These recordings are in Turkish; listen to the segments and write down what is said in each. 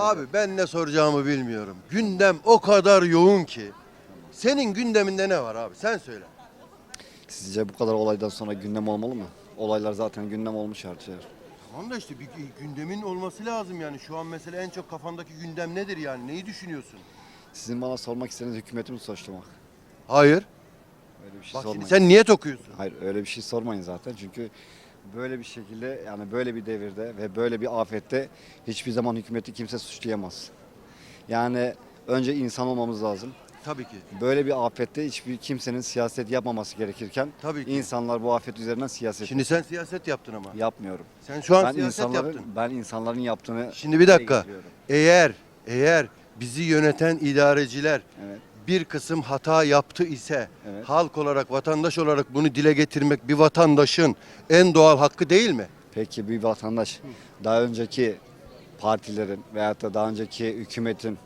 Abi ben ne soracağımı bilmiyorum. Gündem o kadar yoğun ki. Senin gündeminde ne var abi? Sen söyle. Sizce bu kadar olaydan sonra gündem olmalı mı? Olaylar zaten gündem olmuş artık. Tamam da işte bir gündemin olması lazım yani. Şu an mesela en çok kafandaki gündem nedir yani? Neyi düşünüyorsun? Sizin bana sormak istediğiniz hükümeti mi suçlamak? Hayır. Öyle bir şey Bak sormayın. şimdi sen niyet okuyorsun. Hayır öyle bir şey sormayın zaten çünkü böyle bir şekilde yani böyle bir devirde ve böyle bir afette hiçbir zaman hükümeti kimse suçlayamaz. Yani önce insan olmamız lazım. Tabii ki. Böyle bir afette hiçbir kimsenin siyaset yapmaması gerekirken Tabii ki. insanlar bu afet üzerinden siyaset Şimdi sen siyaset yaptın ama. yapmıyorum. Sen şu an Ben siyaset insanların yaptın. ben insanların yaptığını Şimdi bir dakika. getiriyorum. Eğer eğer bizi yöneten idareciler Evet. Bir kısım hata yaptı ise Evet. halk olarak, vatandaş olarak bunu dile getirmek bir vatandaşın en doğal hakkı değil mi? Peki bir vatandaş daha önceki partilerin veyahut da daha önceki hükümetin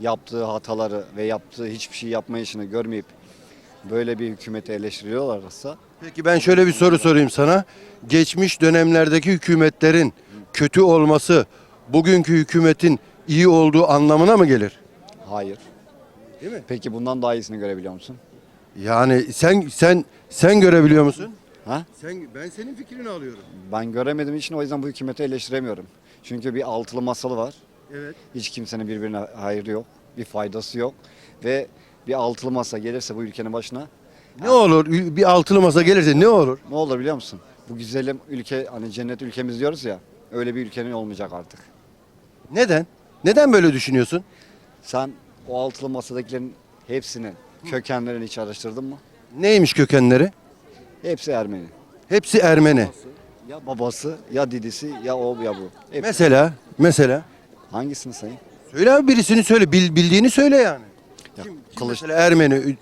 yaptığı hataları ve yaptığı hiçbir şey yapmayışını görmeyip böyle bir hükümeti eleştiriyorlarsa Peki ben şöyle bir soru sorayım sana. Geçmiş dönemlerdeki hükümetlerin kötü olması bugünkü hükümetin iyi olduğu anlamına mı gelir? hayır. Değil mi? Peki bundan daha iyisini görebiliyor musun? Yani sen sen sen görebiliyor musun? Ha? Sen ben senin fikrini alıyorum. Ben göremediğim için o yüzden bu hükümeti eleştiremiyorum. Çünkü bir altılı masalı var. Evet. Hiç kimsenin birbirine hayrı yok. Bir faydası yok. Ve bir altılı masa gelirse bu ülkenin başına Ne olur bir altılı masa gelirse ne olur? ne olur biliyor musun? Bu güzelim ülke hani cennet ülkemiz diyoruz ya öyle bir ülkenin olmayacak artık. Neden? Neden böyle düşünüyorsun? Sen o altılı masadakilerin hepsinin kökenlerini hiç araştırdın mı? Neymiş kökenleri? Hepsi Ermeni. Hepsi Ermeni. Ya babası ya didisi ya o ya bu. Hepsi. Mesela mesela Hangisini sayayım? söyle abi birisini söyle bil- bildiğini söyle yani. Ya, Kim, kim Kılıç, mesela Ermeni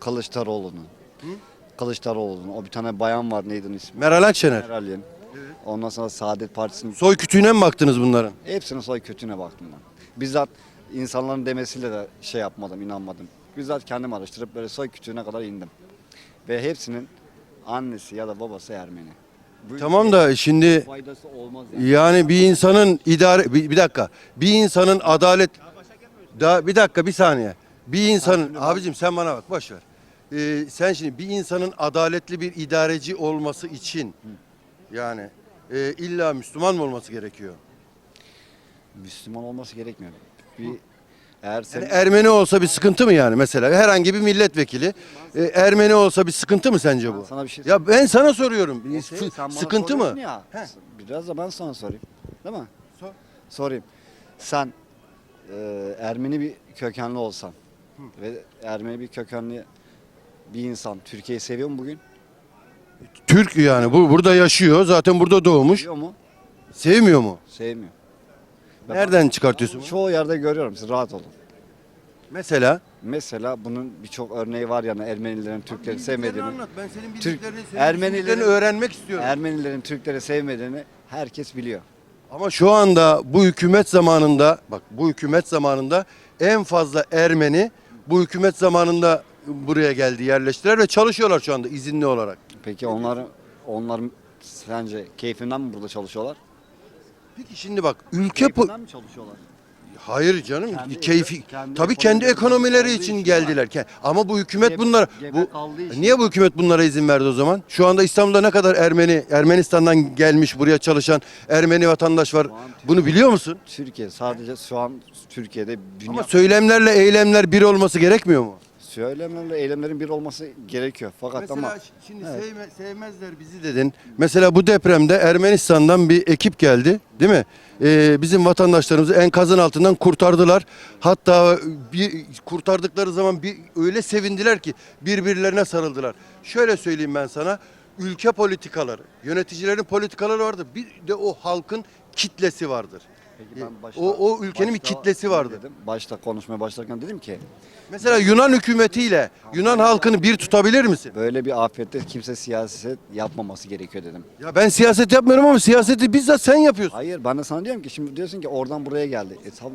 Kılıçdaroğlu'nun. Kılıçdaroğlu'nun. O bir tane bayan var neydi onun ismi? Meral Akşener. Meral'in. Ondan sonra Saadet Partisi'nin Soy kütüğüne mi baktınız bunların? hepsinin soy kötüne baktım ben. Bizzat insanların demesiyle de şey yapmadım, inanmadım. Bizzat kendim araştırıp böyle soy kütüğüne kadar indim. Ve hepsinin annesi ya da babası Ermeni. Bu Tamam da şimdi faydası olmaz yani. yani bir insanın idare bir, bir dakika. Bir insanın adalet da bir dakika bir saniye. Bir insanın abicim sen bana bak boş ver. Ee, sen şimdi bir insanın adaletli bir idareci olması için yani e, illa Müslüman mı olması gerekiyor? Müslüman olması gerekmiyor. Bir eğer sen Yani Ermeni olsa bir sıkıntı mı yani mesela herhangi bir milletvekili e, Ermeni olsa bir sıkıntı mı sence bu? sana bir şey Ya ben sana soruyorum. Okey, F- sen bana sıkıntı mı? Ya. Biraz da ben sana sorayım. Değil mi? Sor. Sorayım. Sen e, Ermeni bir kökenli olsan ve Ermeni bir kökenli bir insan Türkiye'yi seviyor mu bugün? Türk yani bu burada yaşıyor. Zaten burada doğmuş. Seviyor mu? Sevmiyor mu? Sevmiyor. Ben- Nereden çıkartıyorsun? Çoğu yerde görüyorum. Siz rahat olun. Mesela Mesela bunun birçok örneği var yani Ermenilerin Türkleri sevmediğini. anlat. Ben senin Türk- bildiklerini, senin Ermenilerin- bildiklerini öğrenmek istiyorum. Ermenilerin Türkleri sevmediğini herkes biliyor. Ama şu anda bu hükümet zamanında bak bu hükümet zamanında en fazla Ermeni bu hükümet zamanında buraya geldi yerleştiler ve çalışıyorlar şu anda izinli olarak. Peki onlar onlar sence keyfinden mi burada çalışıyorlar? Peki şimdi bak ülke po- Keyfinden mi çalışıyorlar? Hayır canım Kendi- keyfi kendi tabii kendi ekonomileri ekonomileri olduğu için için geldiler. Ke- Ama bu hükümet Gebe- bunlara gebe bu kaldığı için. niye bu hükümet bunlara izin verdi o zaman? Şu anda İstanbul'da ne kadar Ermeni Ermenistan'dan gelmiş buraya çalışan Ermeni vatandaş var. Bunu biliyor musun? Türkiye sadece şu an Türkiye'de dünya Ama söylemlerle eylemler bir olması gerekmiyor mu? Söylemlerle eylemlerin bir olması gerekiyor. Fakat Mesela ama şimdi Evet. sevme- sevmezler bizi dedin. Mesela bu depremde Ermenistan'dan bir ekip geldi değil mi? Ee, bizim vatandaşlarımızı enkazın altından kurtardılar. Hatta bir kurtardıkları zaman bir öyle sevindiler ki birbirlerine sarıldılar. Şöyle söyleyeyim ben sana. Ülke politikaları, yöneticilerin politikaları vardır. Bir de o halkın kitlesi vardır. Peki ben başta- o o ülkenin bir başta kitlesi ne vardır. Dedim, başta konuşmaya başlarken dedim ki Mesela Yunan hükümetiyle Yunan halkını bir tutabilir misin? böyle bir afette kimse siyaset yapmaması gerekiyor dedim. Ya ben siyaset yapmıyorum ama siyaseti bizzat sen yapıyorsun. Hayır ben de sana diyorum ki şimdi diyorsun ki oradan buraya geldi. E tam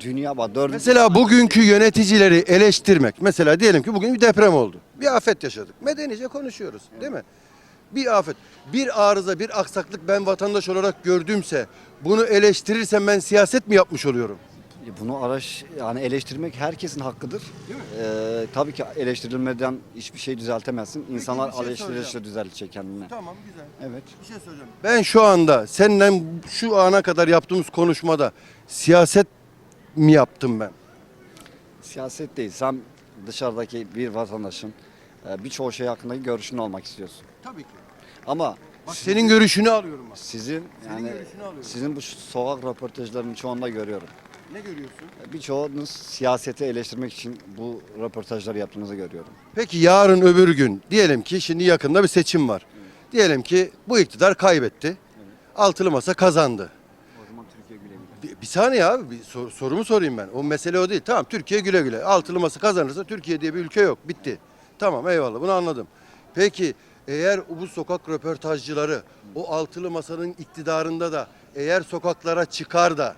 dünya var. Dördüncü Mesela bugünkü yöneticileri eleştirmek. Mesela diyelim ki bugün bir deprem oldu. Bir afet yaşadık. Medenice konuşuyoruz değil mi? Bir afet, bir arıza, bir aksaklık ben vatandaş olarak gördüğümse bunu eleştirirsem ben siyaset mi yapmış oluyorum? E, Bunu araş yani eleştirmek herkesin hakkıdır. Ee, tabii ki eleştirilmeden hiçbir şey düzeltemezsin. İnsanlar şey eleştirirse düzeltecek kendine. Tamam güzel. Evet. Bir şey söyleyeceğim. Ben şu anda seninle şu ana kadar yaptığımız konuşmada siyaset mi yaptım ben? Siyaset değil. Sen dışarıdaki bir vatandaşın e, birçok şey hakkındaki görüşünü almak istiyorsun. Tabii ki. Ama Bak senin görüşünü alıyorum bak. sizin Senin yani görüşünü alıyorum. sizin bu sokak röportajlarının çoğunda görüyorum. Ne görüyorsun? Birçoğunuz siyaseti eleştirmek için bu röportajları yaptığınızı görüyorum. Peki yarın öbür gün diyelim ki şimdi yakında bir seçim var. Diyelim ki bu iktidar kaybetti. Altılı masa kazandı. O zaman Türkiye güle güle. Bir, bir saniye abi bir sor- sorumu sorayım ben. O mesele o değil. Tamam Türkiye güle güle. Altılı masa kazanırsa Türkiye diye bir ülke yok. Bitti. Tamam eyvallah bunu anladım. Peki eğer bu sokak röportajcıları o altılı masanın iktidarında da eğer sokaklara çıkar da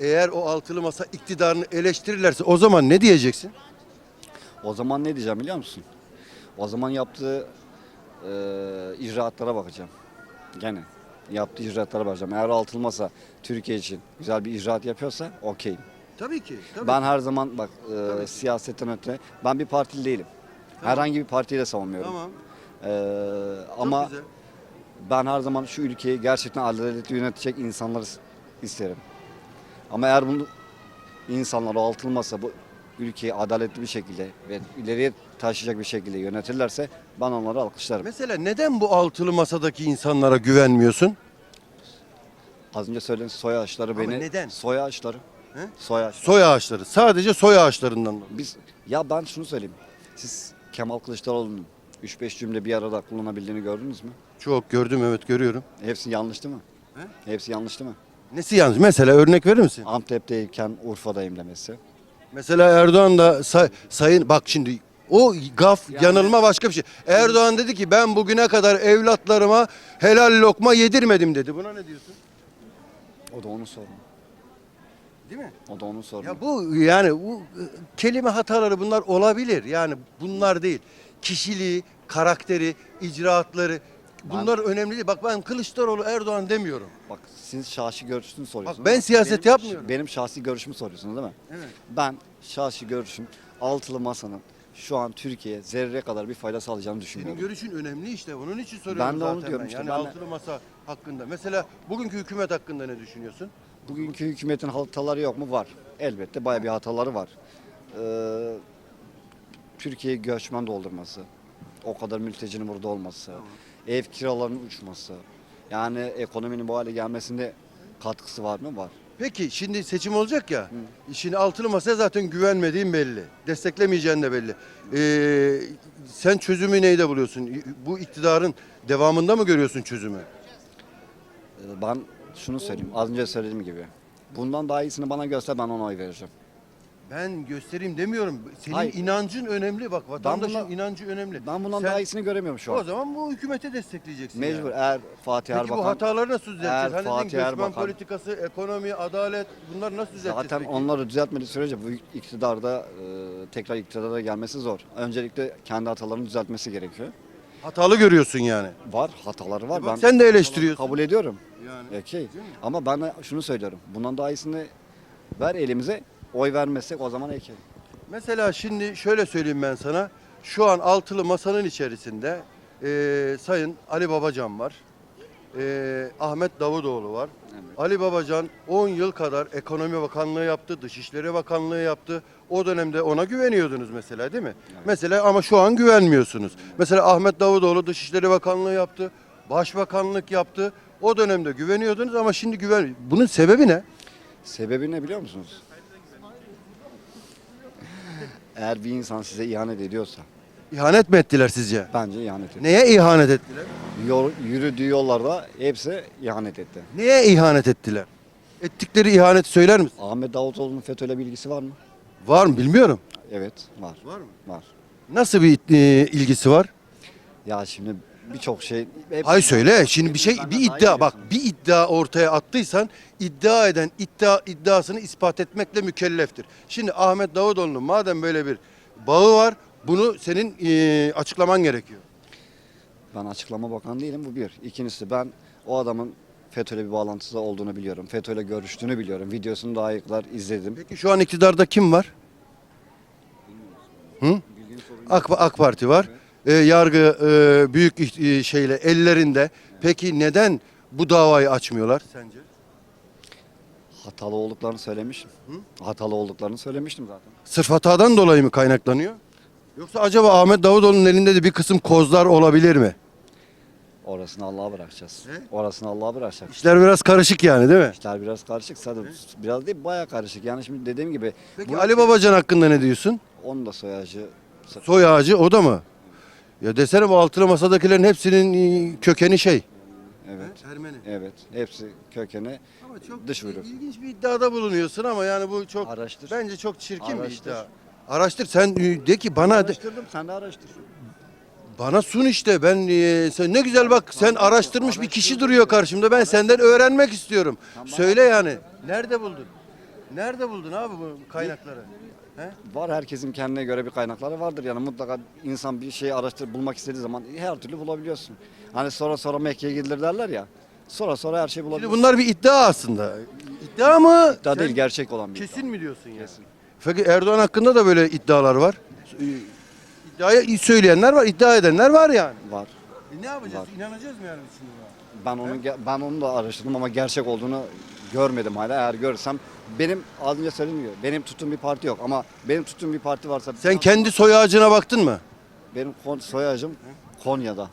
eğer o altılı masa iktidarını eleştirirlerse o zaman ne diyeceksin? O zaman ne diyeceğim biliyor musun? O zaman yaptığı e, icraatlara bakacağım. Gene yaptığı icraatlara bakacağım. Eğer altılmasa Türkiye için güzel bir icraat yapıyorsa okey. Tabii ki. Ben her zaman bak e, siyasetten öte ben bir partili değilim. Herhangi bir partiyi de savunmuyorum. Tamam. E, çok ama güzel. ben her zaman şu ülkeyi gerçekten adaletli yönetecek insanları isterim. Ama eğer bunu insanlar altılmasa bu ülkeyi adaletli bir şekilde ve ileriye taşıyacak bir şekilde yönetirlerse ben onları alkışlarım. Mesela neden bu altılı masadaki insanlara güvenmiyorsun? Az önce söyledim soy ağaçları Ama beni... neden? Soy ağaçları. He? Soy ağaçları. Soy ağaçları. Sadece soy ağaçlarından dolayı. Biz, ya ben şunu söyleyeyim. Siz Kemal Kılıçdaroğlu'nun 3-5 cümle bir arada kullanabildiğini gördünüz mü? Çok gördüm evet görüyorum. Hepsi yanlış değil mi? Hepsi yanlış değil mi? Nesi yanlış? Mesela örnek verir misin? Antep'teyken Urfa'dayım demesi. Mesela Erdoğan da say- sayın bak şimdi o gaf yanılma başka bir şey. Erdoğan dedi ki ben bugüne kadar evlatlarıma helal lokma yedirmedim dedi. Buna ne diyorsun? O da onun sorunu. Değil mi? O da onun sorunu. Ya bu yani bu e, kelime hataları bunlar olabilir. Yani bunlar değil. Kişiliği, karakteri, icraatları bunlar önemli değil. Bak ben Kılıçdaroğlu Erdoğan demiyorum. Bak siz şahsi görüşünü soruyorsunuz. ben siyaset benim- yapmıyorum. Benim şahsi görüşümü soruyorsunuz değil mi? Evet. Ben şahsi görüşüm altılı masanın şu an Türkiye'ye zerre kadar bir fayda sağlayacağını Senin düşünmüyorum. görüşün önemli işte. Onun için soruyorum Ben de onu zaten diyorum işte, Yani ben de- altılı masa hakkında. Mesela bugünkü hükümet hakkında ne düşünüyorsun? Bugünkü hükümetin hataları yok mu? Var. Elbette bayağı bir hataları var. Ee, Türkiye'yi göçmen doldurması, o kadar mültecinin burada olması, ev kiralarının uçması, yani ekonominin bu hale gelmesinde katkısı var mı? Var. Peki şimdi seçim olacak ya. Şimdi altılı masaya zaten güvenmediğin belli. Desteklemeyeceğin de belli. Ee, sen çözümü neyde buluyorsun? Bu iktidarın devamında mı görüyorsun çözümü? Ee, Ben şunu söyleyeyim, az önce söylediğim gibi. Bundan daha iyisini bana göster ben ona oy vereceğim. Ben göstereyim demiyorum. Senin Hayır. inancın önemli bak. Vatandaşın bundan- inancı önemli. Ben bundan Sen- daha iyisini göremiyorum şu O an. zaman bu hükümete destekleyeceksin. Mecbur yani. eğer Fatih Peki bu Erbakan... hataları nasıl düzelteceğiz? Hani dedin Fatih göçmen Erbakan- politikası, ekonomi, adalet bunlar nasıl düzelteceğiz Zaten peki? onları düzeltmediği sürece bu iktidarda e, tekrar iktidara gelmesi zor. Öncelikle kendi hatalarını düzeltmesi gerekiyor. Hatalı görüyorsun yani. Var, hataları var. E bak sen de eleştiriyorsun. Kabul ediyorum. Yani. Okey. Ama ben de şunu söylüyorum. Bundan daha iyisini ver elimize. Oy vermezsek o zaman okey. Mesela şimdi şöyle söyleyeyim ben sana. Şu an altılı masanın içerisinde eee, Sayın Ali Babacan var. Eee, Ahmet Davutoğlu var. Evet. Ali Babacan 10 yıl kadar Ekonomi Bakanlığı yaptı, Dışişleri Bakanlığı yaptı. O dönemde ona güveniyordunuz mesela değil mi? Mesela ama şu an güvenmiyorsunuz. Mesela Ahmet Davutoğlu Dışişleri Bakanlığı yaptı, Başbakanlık yaptı. O dönemde güveniyordunuz ama şimdi güven. Bunun sebebi ne? Sebebi ne biliyor musunuz? Eğer bir insan size ihanet ediyorsa İhanet mi ettiler sizce? bence ihanet etti. Neye ihanet ettiler? Yol, yürüdüğü yollarda hepsi ihanet etti. Neye ihanet ettiler? Ettikleri ihaneti söyler misin? Ahmet Davutoğlu'nun FETÖ'yle bilgisi var mı? Var mı bilmiyorum. Evet, var. Var mı? Var. Nasıl bir e, ilgisi var? Ya şimdi birçok şey... hep- Hay söyle. Şimdi bir şey bir iddia bak bir iddia ortaya attıysan iddia eden iddia iddiasını ispat etmekle mükelleftir. Şimdi Ahmet Davutoğlu'nun madem böyle bir bağı var bunu senin e, açıklaman gerekiyor. Ben açıklama bakan değilim bu bir. İkincisi ben o adamın FETÖ'yle bir bağlantısı olduğunu biliyorum. FETÖ'yle görüştüğünü biliyorum. Videosunu daha kadar izledim. Peki şu an iktidarda kim var? Hı? AK, AK Parti var. Ee, yargı e, büyük e, şeyle ellerinde. Peki neden bu davayı açmıyorlar sence? Hatalı olduklarını söylemiştim. Hatalı olduklarını söylemiştim zaten. Sırf hatadan dolayı mı kaynaklanıyor? Yoksa acaba Ahmet Davutoğlu'nun elinde de bir kısım kozlar olabilir mi? Orasını Allah'a bırakacağız. He? Orasını Allah'a bırakacağız. İşler biraz karışık yani değil mi? İşler biraz karışık. Sadece biraz değil bayağı karışık. Yani şimdi dediğim gibi Peki bu- Ali Babacan hakkında ne diyorsun? onun da soyacı Soy ağacı o da mı? Ya desene bu altılı masadakilerin hepsinin e, kökeni şey. evet. Ermeni. Evet. Hepsi kökeni Ama çok Dış uyruk. ilginç bir iddiada bulunuyorsun ama yani bu çok Araştır. bence çok çirkin bir Araştır. iddia. Araştır sen e, de ki bana de, araştırdım. Sen de araştır. bana sun işte ben e, sen ne güzel bak sen araştırmış bir kişi duruyor karşımda ben senden öğrenmek istiyorum. Söyle yani. Nerede buldun? Nerede buldun abi bu kaynakları? He? Var herkesin kendine göre bir kaynakları vardır yani mutlaka insan bir şeyi araştırıp bulmak istediği zaman her türlü bulabiliyorsun. Hani sonra sonra Mekke'ye gidilir derler ya. Sonra sonra her şeyi Şimdi bulabiliyorsun. bunlar bir iddia aslında. İddia mı? İddia değil gerçek olan bir iddia. Kesin mi diyorsun ya? Kesin. Peki Erdoğan hakkında da böyle iddialar var. Ee, İddiaya söyleyenler var, iddia edenler var yani. Var. E ne yapacağız? Var. İnanacağız mı yani şimdi buna? Ben onu ge- ben onu da araştırdım ama gerçek olduğunu görmedim hala. Eğer görürsem benim az önce söylediğim gibi benim tuttuğum bir parti yok ama benim tuttuğum bir parti varsa Sen kendi soy ağacına baktın mı? benim kon- soy ağacım Konya'da.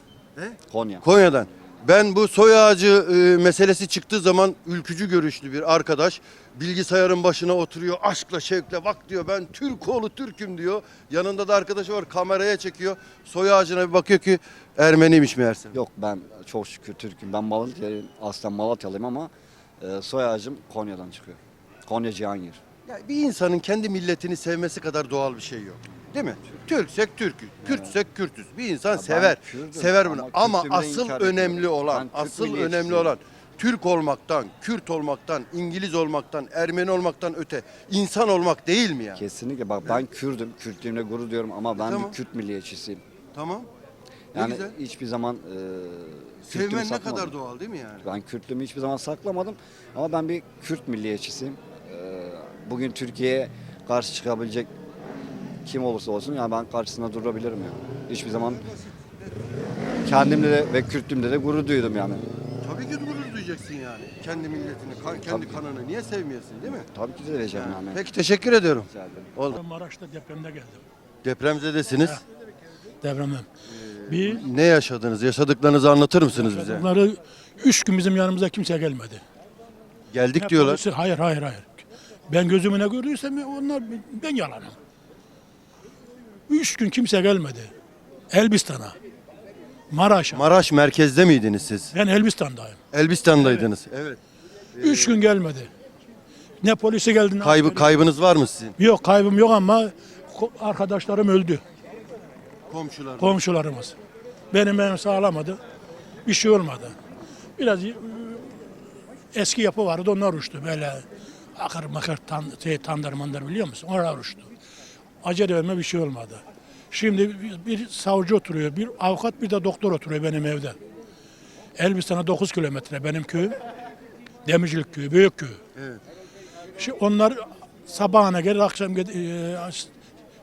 Konya. Konya'dan. Ben bu soy ağacı e, meselesi çıktığı zaman ülkücü görüşlü bir arkadaş bilgisayarın başına oturuyor aşkla şevkle bak diyor ben Türk oğlu Türk'üm diyor. Yanında da arkadaşı var kameraya çekiyor. Soy ağacına bir bakıyor ki Ermeniymiş meğerse. Yok ben çok şükür Türk'üm. Ben Malatyalıyım. Aslen Malatyalıyım ama e, soy ağacım Konya'dan çıkıyor. Konya Cihangir. Ya bir insanın kendi milletini sevmesi kadar doğal bir şey yok. Değil mi? Türksek Türk'üz, Kürtsek Kürtüz. Bir insan ben sever. Kürdüm Sever bunu. ama Ama Kürtlüğümü asıl inkar önemli ediyorum. olan, Ben Türk asıl milliyetçisiyim. önemli olan Türk olmaktan, Kürt olmaktan, İngiliz olmaktan, Ermeni olmaktan öte insan olmak değil mi yani? Kesinlikle bak ben Kürdüm. Kürtlüğümle gurur duyuyorum ama ben Tamam. bir Kürt milliyetçisiyim. Tamam. Ne Yani güzel. hiçbir zaman e, Sevmen ne saklamadım. kadar doğal değil mi yani? Ben Kürtlüğümü hiçbir zaman saklamadım ama ben bir Kürt milliyetçisiyim. E, bugün Türkiye'ye karşı çıkabilecek kim olursa olsun yani ben karşısında durabilirim yani. Hiçbir zaman kendimle de ve Kürtlüğümle de gurur duydum yani. Tabii ki gurur duyacaksın yani. Kendi milletini, kan- kendi Tabii. kanını niye sevmiyorsun değil mi? Tabii ki de vereceğim yani. Peki teşekkür ediyorum. Rica ederim. Oldu. Ben Maraş'ta depremde geldim. Depremzedesiniz. Depremden. Bir Ne yaşadınız? Yaşadıklarınızı anlatır mısınız bize? bunları üç gün bizim yanımıza kimse gelmedi. Geldik Ne diyorlar. polisi- hayır hayır hayır. Ben gözümü ne gördüysem onlar ben yalanım. Üç gün kimse gelmedi. Elbistan'a. Maraş'a. Maraş merkezde miydiniz siz? ben Elbistan'dayım. Elbistan'daydınız. Evet. Üç gün gelmedi. Ne polisi geldi ne Kaybı kaybınız var mı sizin? Yok kaybım yok ama ko- arkadaşlarım öldü. Komşular. Komşularımız. Benim evim sağlamadı. Bir şey olmadı. Biraz e, eski yapı vardı onlar uçtu böyle. Akır makır tan, şey, tandır mandır biliyor musun? Onlar uçtu. Acele verme bir şey olmadı. Şimdi bir, bir savcı oturuyor, bir avukat bir de doktor oturuyor benim evde. Elbistan'a 9 kilometre benim köyüm. Demircilik köyü, büyük köy. Evet. Şimdi onlar sabahına gelir akşam gel- e,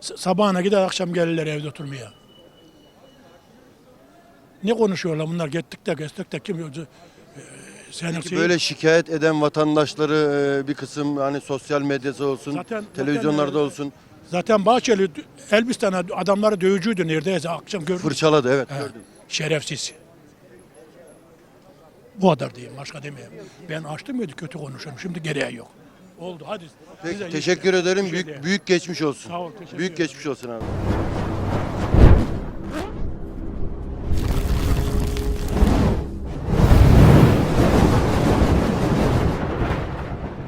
sabahına gider akşam gelirler evde oturmaya. Ne konuşuyorlar bunlar? Gittik de geçtik de kim e, senin Peki böyle şikayet eden vatandaşları e, bir kısım hani sosyal medyası olsun, Zaten- televizyonlarda zaten, olsun zaten Bahçeli Elbistan'a adamları dövücüydü neredeyse akşam gördüm. fırçaladı evet He, gördüm. Şerefsiz. Bu kadar diyeyim başka demeyeyim. Ben açtım mıydı kötü konuşuyorum. Şimdi gereği yok. Oldu hadi. Peki, Size iyi teşekkür günler. ederim. Bir şey Büyük değil. büyük geçmiş olsun. Sağ ol, teşekkür Büyük ederim. geçmiş olsun abi.